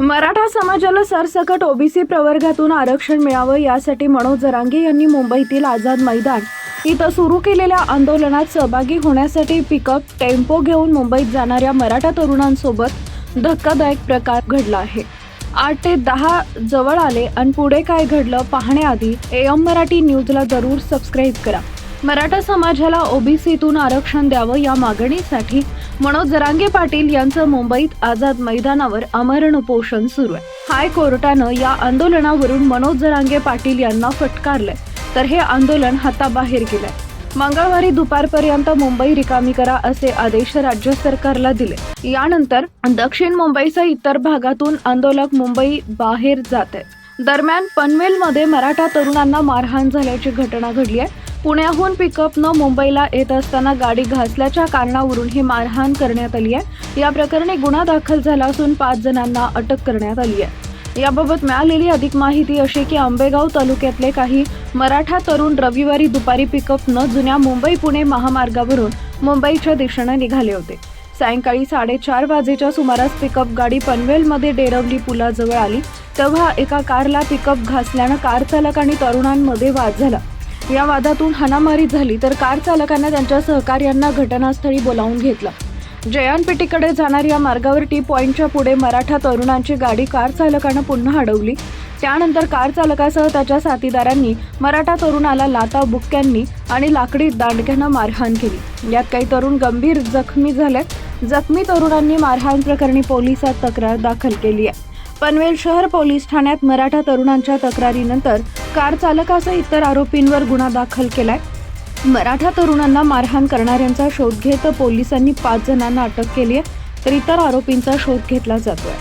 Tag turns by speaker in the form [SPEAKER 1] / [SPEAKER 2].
[SPEAKER 1] मराठा समाजाला सरसकट ओबीसी प्रवर्गातून आरक्षण मिळावं यासाठी मनोज जरांगे यांनी मुंबईतील आझाद मैदान इथं सुरू केलेल्या आंदोलनात सहभागी होण्यासाठी पिकअप टेम्पो घेऊन मुंबईत जाणाऱ्या मराठा तरुणांसोबत धक्कादायक प्रकार घडला आहे. आठ ते दहा जवळ आले आणि पुढे काय घडलं पाहण्याआधी एम मराठी न्यूजला जरूर सबस्क्राईब करा. मराठा समाजाला ओबीसीतून आरक्षण द्यावं या मागणीसाठी मनोज जरांगे पाटील यांचं मुंबईत आझाद मैदानावर आमरण उपोषण सुरू आहे. हायकोर्टानं या आंदोलनावरून मनोज जरांगे पाटील यांना फटकारलंय. तर हे आंदोलन हाताबाहेर गेलंय. मंगळवारी दुपारपर्यंत मुंबई रिकामी करा असे आदेश राज्य सरकारला दिले. यानंतर दक्षिण मुंबईसह इतर भागातून आंदोलक मुंबई बाहेर जात आहेत. दरम्यान पनवेलमध्ये मराठा तरुणांना मारहाण झाल्याची घटना घडली आहे. पुण्याहून पिकअपनं मुंबईला येत असताना गाडी घासल्याच्या कारणावरून ही मारहाण करण्यात आली आहे. या प्रकरणी गुन्हा दाखल झाला असून पाच जणांना अटक करण्यात आली आहे. याबाबत मिळालेली अधिक माहिती अशी की आंबेगाव तालुक्यातले काही मराठा तरुण रविवारी दुपारी पिकअपनं जुन्या मुंबई पुणे महामार्गावरून मुंबईच्या दिशेनं निघाले होते. सायंकाळी साडेचार वाजेच्या सुमारास पिकअप गाडी पनवेलमध्ये डेरवली पुलाजवळ आली. तेव्हा एका कारला पिकअप घासल्यानं कार चालक आणि तरुणांमध्ये वाद झाला. या वादातून हाणामारी झाली तर कार चालकांना त्यांच्या सहकार्यांना घटनास्थळी बोलावून घेतलं. जयानपेटीकडे जाणाऱ्या मार्गावर टी पॉईंटच्या पुढे मराठा तरुणांची गाडी कार चालकानं पुन्हा अडवली त्यानंतर कार चालकासह त्याच्या साथीदारांनी मराठा तरुणाला लाता बुक्क्यांनी आणि लाकडी दांडक्यानं मारहाण केली. यात काही तरुण गंभीर जखमी झाले. जखमी तरुणांनी मारहाण प्रकरणी पोलिसात तक्रार दाखल केली आहे. पनवेल शहर पोलीस ठाण्यात मराठा तरुणांच्या तक्रारीनंतर कार चालकासह इतर आरोपींवर गुन्हा दाखल केलाय. मराठा तरुणांना मारहाण करणाऱ्यांचा शोध घेत पोलिसांनी पाच जणांना अटक केली आहे तर इतर आरोपींचा शोध घेतला जातोय.